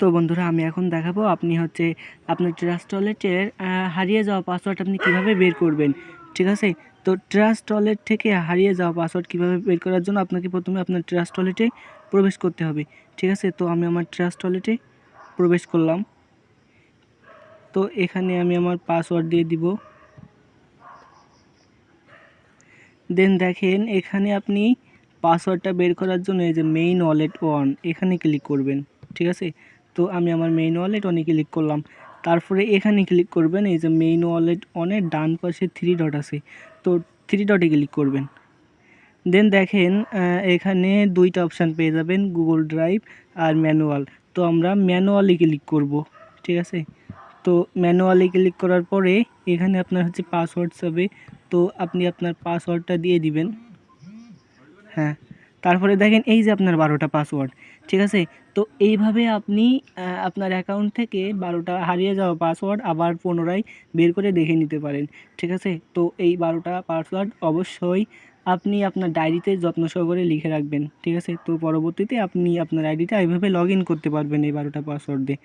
তো বন্ধুরা, আমি এখন দেখাবো আপনি হচ্ছে আপনার ট্রাস্ট ওয়ালেটের হারিয়ে যাওয়া পাসওয়ার্ড আপনি কীভাবে বের করবেন, ঠিক আছে? তো ট্রাস্ট ওয়ালেট থেকে হারিয়ে যাওয়া পাসওয়ার্ড কীভাবে বের করার জন্য আপনাকে প্রথমে আপনার ট্রাস্ট ওয়ালেটে প্রবেশ করতে হবে, ঠিক আছে? তো আমি আমার ট্রাস্ট ওয়ালেটে প্রবেশ করলাম। তো এখানে আমি আমার পাসওয়ার্ড দিয়ে দিব। দেন দেখেন, এখানে আপনি পাসওয়ার্ডটা বের করার জন্য এই যে মেইন ওয়ালেট ওয়ান এখানে ক্লিক করবেন, ঠিক আছে? তো আমি আমার মেইন ওয়ালেট অনে ক্লিক করলাম, তারপরে এখানে ক্লিক করবেন, এই যে মেইন ওয়ালেট অনের ডান পাশে থ্রি ডট আছে, তো থ্রি ডটে ক্লিক করবেন। দেন দেখেন এখানে দুইটা অপশান পেয়ে যাবেন গুগল ড্রাইভ আর ম্যানুয়াল তো আমরা ম্যানুয়ালি ক্লিক করব, ঠিক আছে? তো ম্যানুয়ালি ক্লিক করার পরে এখানে আপনার হচ্ছে পাসওয়ার্ড যাবে তো আপনি আপনার পাসওয়ার্ডটা দিয়ে দিবেন। হ্যাঁ। তারপরে দেখেন এই যে আপনার বারোটা পাসওয়ার্ড ঠিক আছে? তো এইভাবে আপনি আপনার অ্যাকাউন্ট থেকে বারোটা হারিয়ে যাওয়া পাসওয়ার্ড আবার পুনরায় বের করে দেখে নিতে পারেন, ঠিক আছে? তো এই বারোটা পাসওয়ার্ড অবশ্যই আপনি আপনার ডায়েরিতে যত্ন সহকারে লিখে রাখবেন, ঠিক আছে? তো পরবর্তীতে আপনি আপনার আইডিটা এইভাবে লগ করতে পারবেন এই বারোটা পাসওয়ার্ড দিয়ে।